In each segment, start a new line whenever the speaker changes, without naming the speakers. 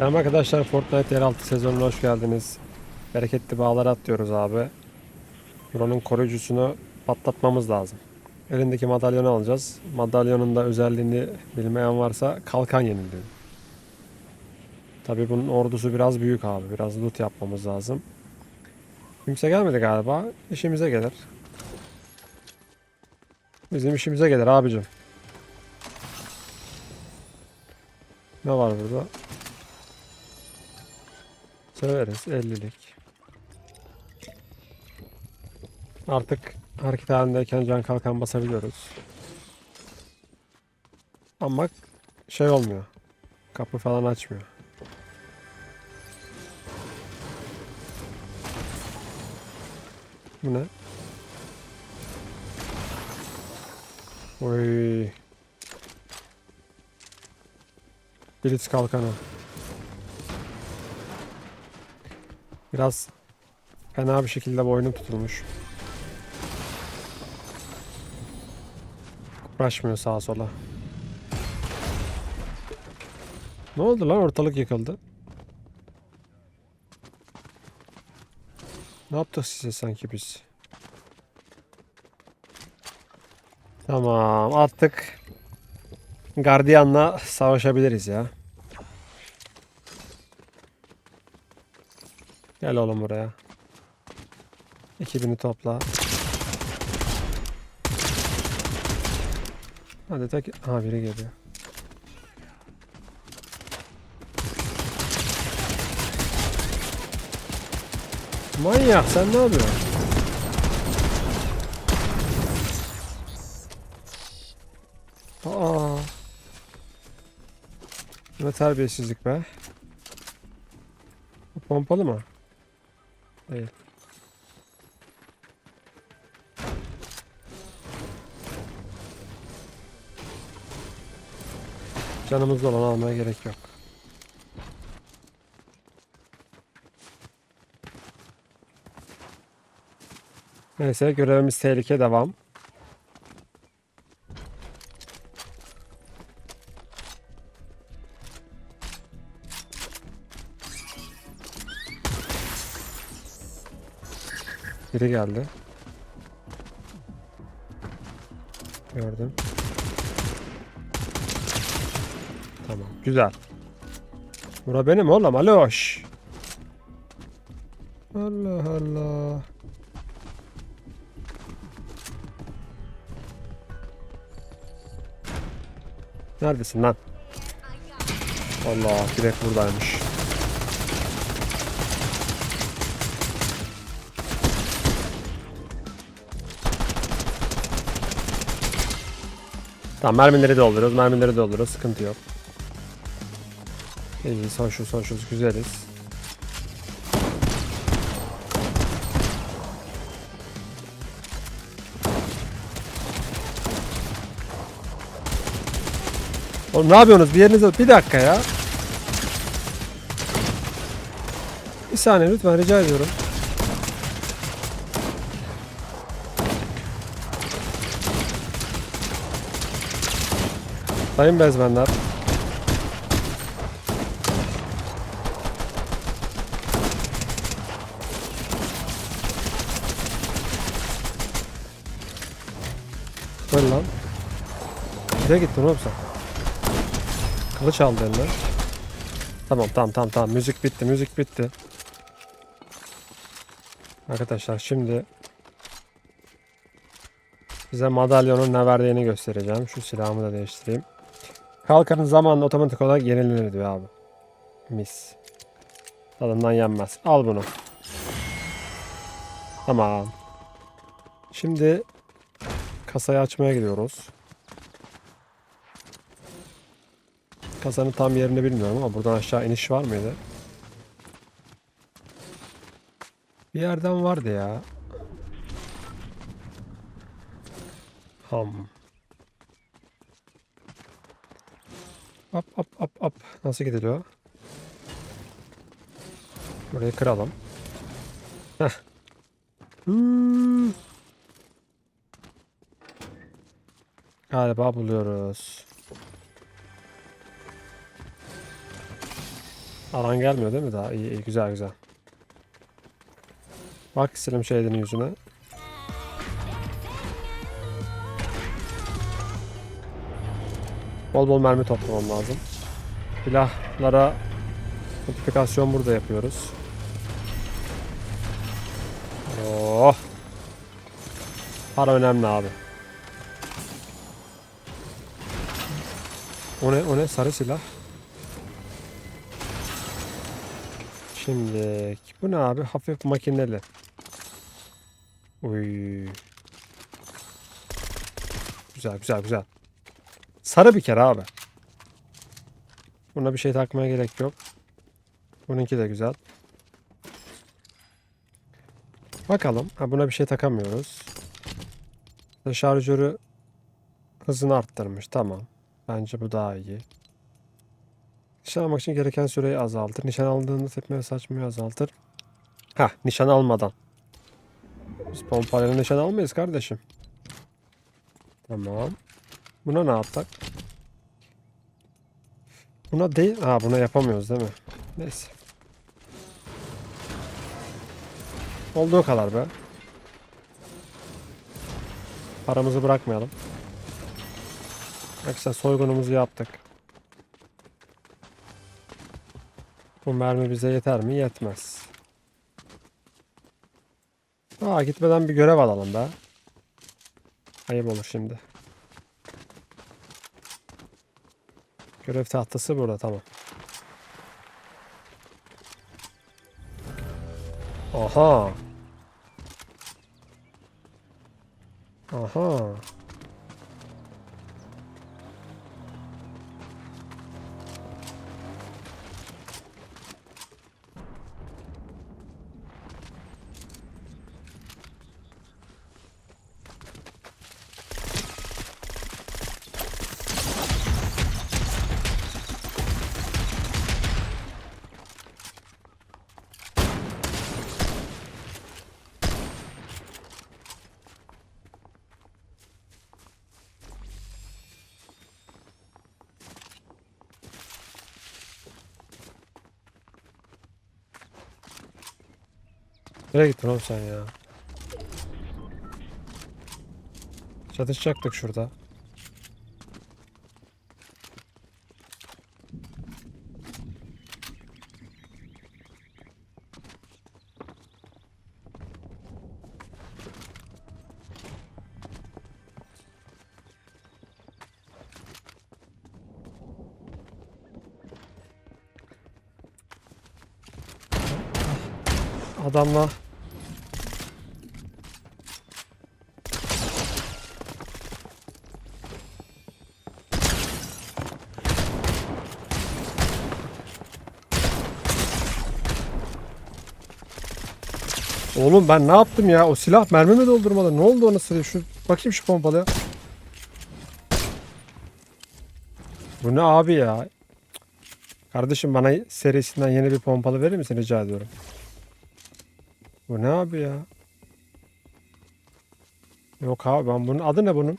Selam arkadaşlar Fortnite yeraltı sezonuna hoş geldiniz. Bereketli bağlara atlıyoruz abi. Buranın koruyucusunu patlatmamız lazım. Elindeki madalyonu alacağız. Madalyonun da özelliğini bilmeyen varsa kalkan yeniliyor. Tabi bunun ordusu biraz büyük abi. Biraz loot yapmamız lazım. Kimse gelmedi galiba. İşimize gelir. Bizim işimize gelir abicim. Ne var burada? Severiz 50'lik. Artık hareket halindeyken can kalkan basabiliyoruz. Ama şey olmuyor. Kapı falan açmıyor. Bu ne? Oy. Blitz kalkanı. Biraz fena bir şekilde boynum tutulmuş. Uğraşmıyor sağa sola. Ne oldu lan ortalık yıkıldı. Ne yaptık size sanki biz? Tamam artık gardiyanla savaşabiliriz ya. Gel oğlum buraya. 2000'i topla. Hadi tek... Ha biri geliyor. Manyak sen ne yapıyorsun? Aa. Ne terbiyesizlik be. Bu pompalı mı? Değil. Canımızda olan almaya gerek yok. Neyse görevimiz tehlike devam. Biri geldi. Gördüm. Tamam. Güzel. Bura benim oğlum. Aloş. Allah Allah. Neredesin lan? Allah direkt buradaymış. Tamam mermileri dolduruyoruz. Mermileri dolduruyoruz. Sıkıntı yok. İyi son şu son şu güzeliz. Oğlum ne yapıyorsunuz? Bir yerinize... Bir dakika ya. Bir saniye lütfen rica ediyorum. Sayın bezmenler. Ver lan. Nereye gittin oğlum sen? Kılıç aldı eline. Tamam tamam tamam tamam. Müzik bitti müzik bitti. Arkadaşlar şimdi size madalyonun ne verdiğini göstereceğim. Şu silahımı da değiştireyim. Kalkanın zamanla otomatik olarak yenilenir diyor abi. Mis. Tadından yenmez. Al bunu. Tamam. Şimdi kasayı açmaya gidiyoruz. Kasanın tam yerini bilmiyorum ama buradan aşağı iniş var mıydı? Bir yerden vardı ya. Ham. Hop hop hop hop. Nasıl gidiliyor? Burayı kıralım. Heh. Hmm. Galiba buluyoruz. Alan gelmiyor değil mi daha? İyi, iyi güzel güzel. Bak Slim Shady'nin yüzüne. Bol bol mermi toplamam lazım. Silahlara modifikasyon burada yapıyoruz. Oh. Para önemli abi. O ne? O ne? Sarı silah. Şimdi bu ne abi? Hafif makineli. Uy. Güzel güzel güzel. Sarı bir kere abi. Buna bir şey takmaya gerek yok. Bununki de güzel. Bakalım. Ha, buna bir şey takamıyoruz. Şarjörü hızını arttırmış. Tamam. Bence bu daha iyi. Nişan almak için gereken süreyi azaltır. Nişan aldığında tepme saçmayı azaltır. Ha, nişan almadan. Biz pompayla nişan almayız kardeşim. Tamam. Buna ne yaptık? Buna değil. Ha buna yapamıyoruz değil mi? Neyse. Olduğu kadar be. Paramızı bırakmayalım. Arkadaşlar soygunumuzu yaptık. Bu mermi bize yeter mi? Yetmez. Aa gitmeden bir görev alalım be. Ayıp olur şimdi. Görev tahtası burada tamam. Aha. Aha. Nereye gittin oğlum sen ya? Çatışacaktık şurada. Adamla Oğlum ben ne yaptım ya? O silah mermi mi doldurmadı? Ne oldu ona sıraya? Şu bakayım şu pompalıya. Bu ne abi ya? Kardeşim bana serisinden yeni bir pompalı verir misin rica ediyorum. Bu ne abi ya? Yok abi ben bunun adı ne bunun?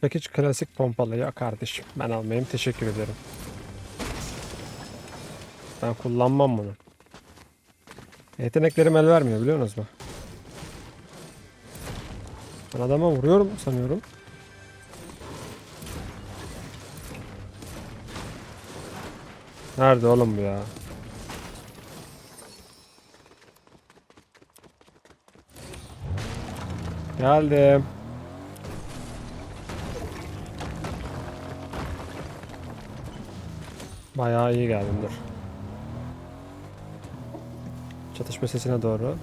Package klasik pompalı ya kardeşim. Ben almayayım teşekkür ederim. Ben kullanmam bunu. Yeteneklerim el vermiyor biliyor musunuz mu? Ben adama vuruyorum sanıyorum. Nerede oğlum bu ya? Geldim. Bayağı iyi geldim dur. Çatışma sesine doğru.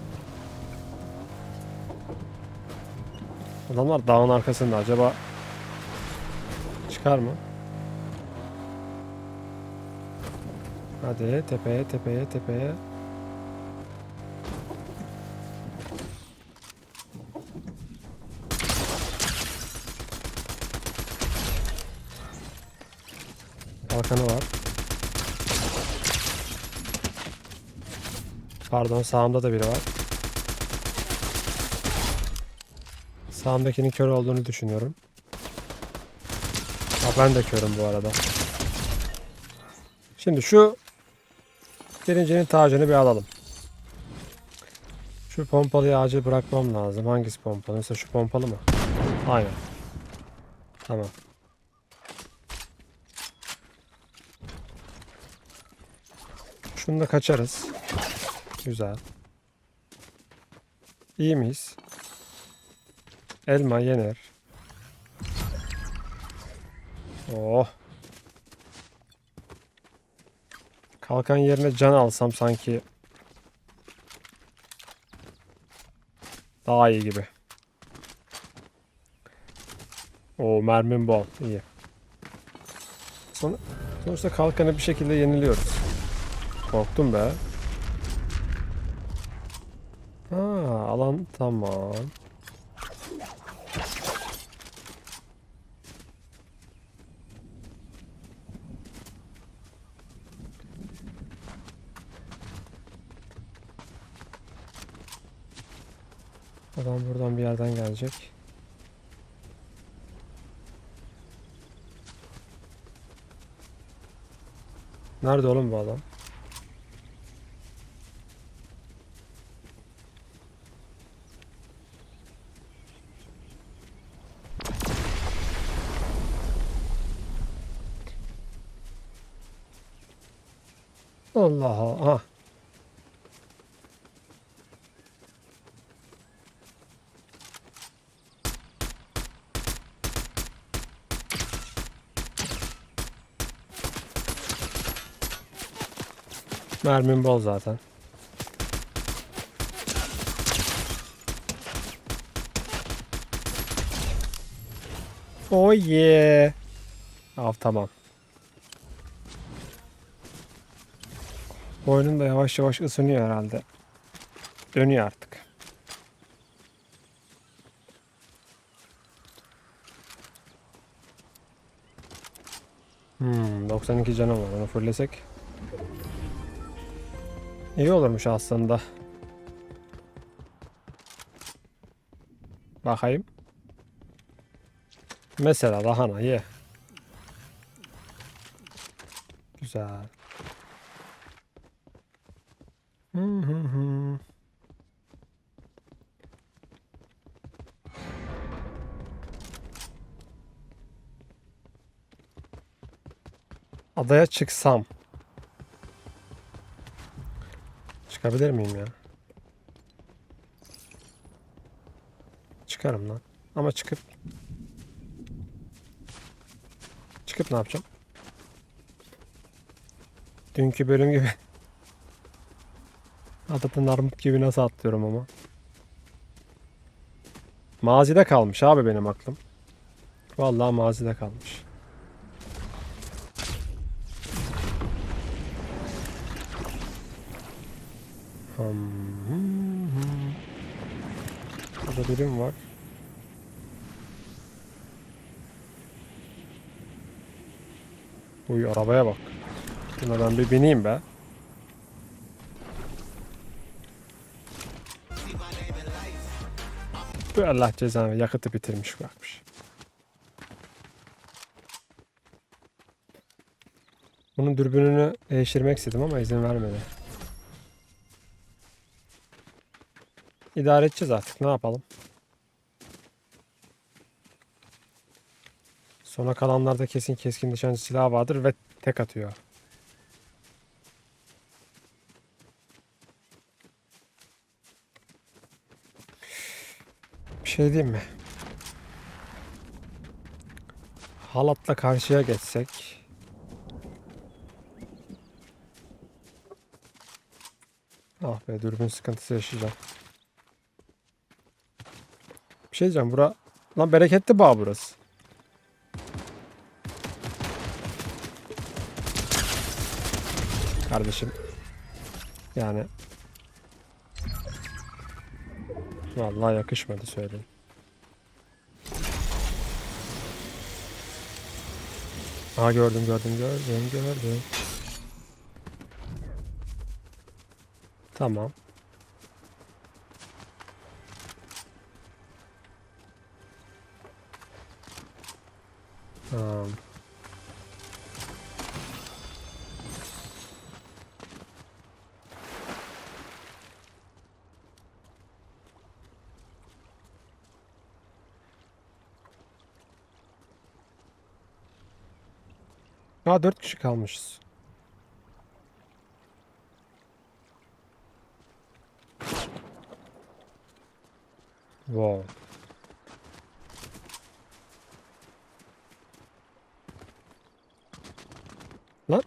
Adamlar dağın arkasında acaba çıkar mı? Hadi tepeye tepeye tepeye. Kalkanı var. Pardon sağımda da biri var. Sağımdakinin kör olduğunu düşünüyorum. Ha, ben de körüm bu arada. Şimdi şu birincinin tacını bir alalım. Şu pompalıyı acil bırakmam lazım. Hangisi pompalı? Mesela şu pompalı mı? Aynen. Tamam. Şunu kaçarız. Güzel. İyi miyiz? Elma yenir. Oh. Kalkan yerine can alsam sanki daha iyi gibi. O mermim bol. İyi. Son, sonuçta kalkanı bir şekilde yeniliyoruz. Korktum be. Ha, alan tamam. Adam buradan bir yerden gelecek. Nerede oğlum bu adam? Allah Allah. Mermim bol zaten. Oh yeah. Av tamam. Oyunun da yavaş yavaş ısınıyor herhalde. Dönüyor artık. Hmm, 92 canım var. Onu fullesek. İyi olurmuş aslında. Bakayım. Mesela lahana ye. Güzel. Adaya çıksam. Çıkabilir miyim ya? Çıkarım lan. Ama çıkıp çıkıp ne yapacağım? Dünkü bölüm gibi Adadan armut gibi nasıl atlıyorum ama. Mazide kalmış abi benim aklım. Vallahi mazide kalmış. Burada birim var. Uy arabaya bak. Buna ben bir bineyim be. Bu Allah cezanı yakıtı bitirmiş bakmış. Bunun dürbününü değiştirmek istedim ama izin vermedi. İdare edeceğiz artık ne yapalım. Sona kalanlarda kesin keskin nişancı silahı vardır ve tek atıyor. Bir şey diyeyim mi? Halatla karşıya geçsek. Ah be dürbün sıkıntısı yaşayacağım. Şey diyeceğim bura lan bereketli bağ burası. Kardeşim. Yani Vallahi yakışmadı söyleyeyim. Aa gördüm gördüm gördüm gördüm. Tamam. Tamam. Aa 4 kişi kalmışız. Wow. Lan.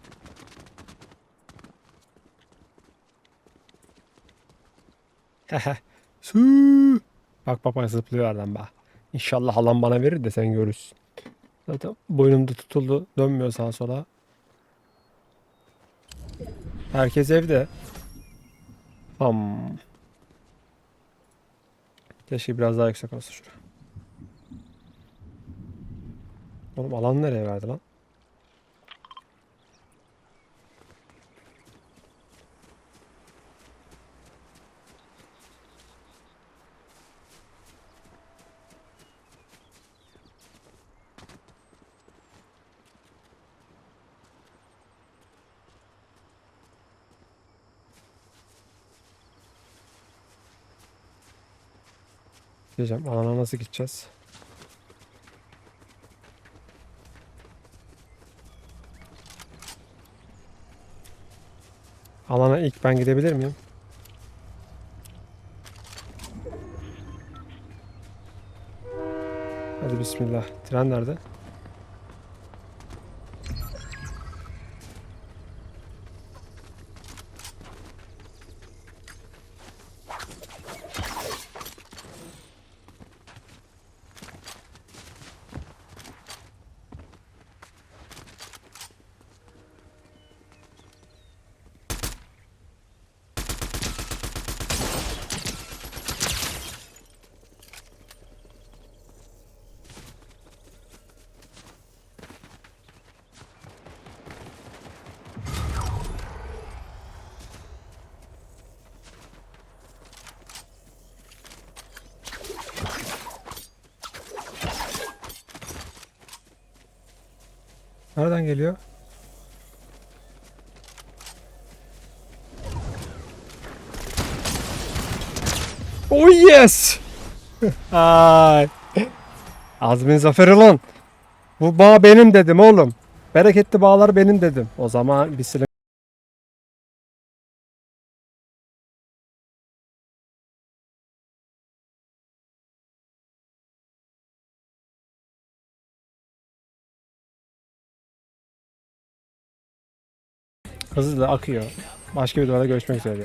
Sü. Bak bak bak zıplıyor adam bak. İnşallah halam bana verir de sen görürsün. Zaten boynumda tutuldu. Dönmüyor sağa sola. Herkes evde. Am. Keşke biraz daha yüksek olsa şuraya. Oğlum alan nereye verdi lan? Diyeceğim alana nasıl gideceğiz? Alana ilk ben gidebilir miyim? Hadi bismillah. Tren nerede? Nereden geliyor? Oh yes! Ay. Azmin zaferi lan. Bu bağ benim dedim oğlum. Bereketli bağlar benim dedim. O zaman bir silah hızlı akıyor. Başka videolarda görüşmek üzere.